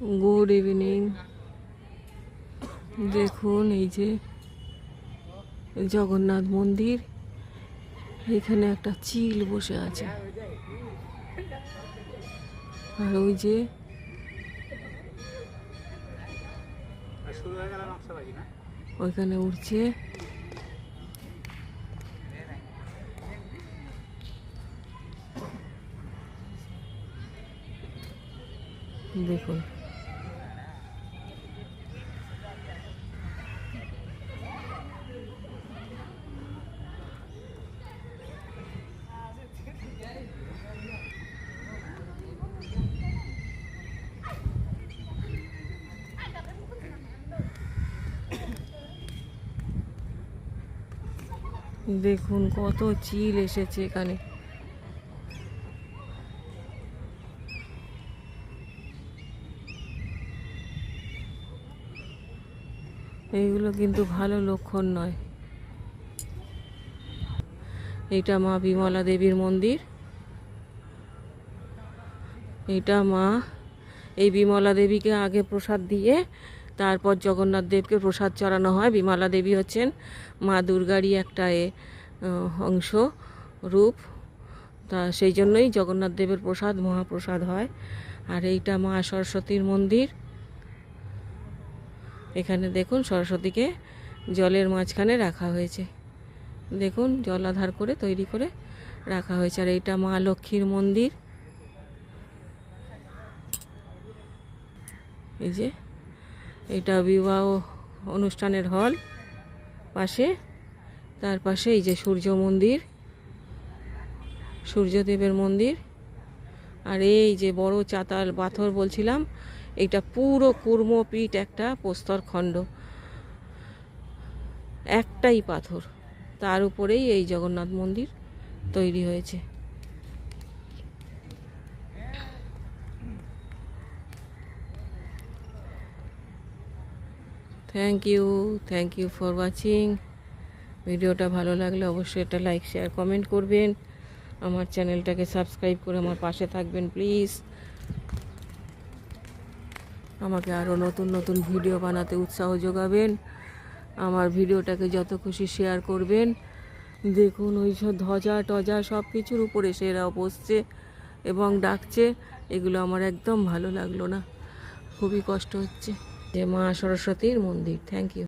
Good evening. দেখুন, এই যে জগন্নাথ মন্দির। এখানে একটা চিল বসে আছে। আর ওই যে ওইখানে উঠছে। দেখুন। দেখুন, কত চিল এসেছে এখানে। এইগুলো কিন্তু ভালো লক্ষণ নয়। এটা মা বিমলা দেবীর মন্দির। এটা মা এই বিমলা দেবীকে আগে প্রসাদ দিয়ে তারপর জগন্নাথ দেবকে প্রসাদ চড়ানো হয়। বিমলা দেবী হচ্ছেন মা দুর্গারই একটা, এ অংশ রূপ। তা সেই জন্যই জগন্নাথ দেবের প্রসাদ, মহাপ্রসাদ হয়। আর এইটা মা সরস্বতীর মন্দির। এখানে দেখুন সরস্বতীকে জলের মাঝখানে রাখা হয়েছে। দেখুন জলাধার করে, তৈরি করে রাখা হয়েছে। আর এইটা মা লক্ষ্মীর মন্দির। এই যে এটা বিবাহ অনুষ্ঠানের হল পাশে। তার পাশে এই যে সূর্য মন্দির, সূর্যদেবের মন্দির। আর এই যে বড় চাতাল পাথর বলছিলাম এটা পুরো কুর্মপীঠ একটা প্রস্তর খণ্ড। একটাই পাথর, তার উপরেই এই জগন্নাথ মন্দির তৈরি হয়েছে। Thank you thank you for watching ভিডিওটা ভালো লাগলে অবশ্যই এটা লাইক শেয়ার কমেন্ট করবেন। আমার চ্যানেলটাকে সাবস্ক্রাইব করে আমার পাশে থাকবেন প্লিজ আমাকে আরও নতুন নতুন ভিডিও বানাতে উৎসাহ যোগাবেন। আমার ভিডিওটাকে যত খুশি শেয়ার করবেন। দেখুন, ওই সব ধ্বজা, টজা সব কিছুর উপরে সেরা বসছে এবং ডাকছে। এগুলো আমার একদম ভালো লাগল না। খুবই কষ্ট হচ্ছে। যে মা সরস্বতীর মন্দির। Thank you